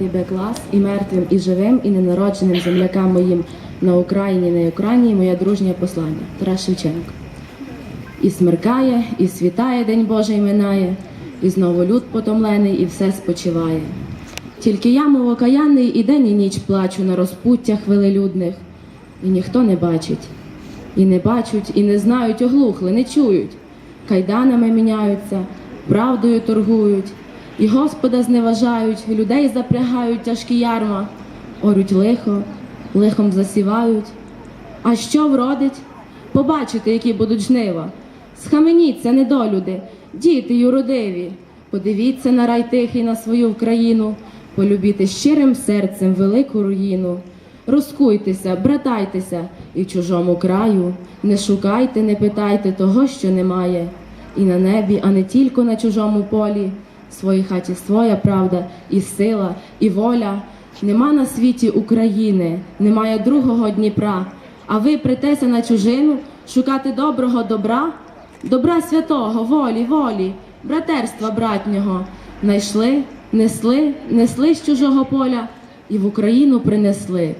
четвертий Б клас і мертвим, і живим, і ненародженим землякам моїм на Україні, на Україні моє дружнє послання. Тарас Шевченко. І смеркає, і світає день Божий минає, і знову люд потомлений, і все спочиває. Тільки я, мов окаянний, і день і ніч плачу на розпуттях велелюдних, і ніхто не бачить, і не бачать, і не знають, оглухли, не чують. Кайданами міняються, правдою торгують, і Господа зневажають, людей запрягають тяжкі ярма, орють лихо, лихом засівають. А що вродить? Побачите, які будуть жнива. Схаменіться, недолюди, діти юродиві. Подивіться на рай тихий на свою Вкраїну, полюбіте щирим серцем велику руїну. Розкуйтеся, братайтеся, і чужому краю не шукайте, не питайте того, що немає. І на небі, а не тільки на чужому полі. Своїй хаті своя правда, і сила, і воля. Нема на світі України, немає другого Дніпра. А ви притеся на чужину шукати доброго добра, добра святого, волі, волі, братерства братнього. Найшли, несли, несли з чужого поля і в Україну принесли.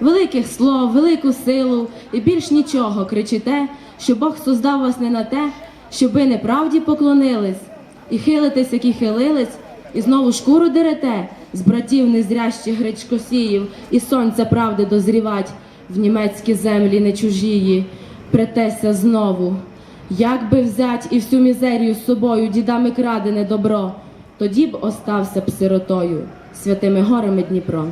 Великих слов, велику силу і більш нічого кричите, що Бог создав вас не на те, щоб ви неправді поклонились, і хилитесь, які хилились, і знову шкуру дерете з братів незрящих гречкосіїв, і сонця правди дозрівать в німецькі землі не чужії, претеся знову. Як би взять і всю мізерію з собою дідами крадене добро, тоді б остався б сиротою святими горами Дніпро.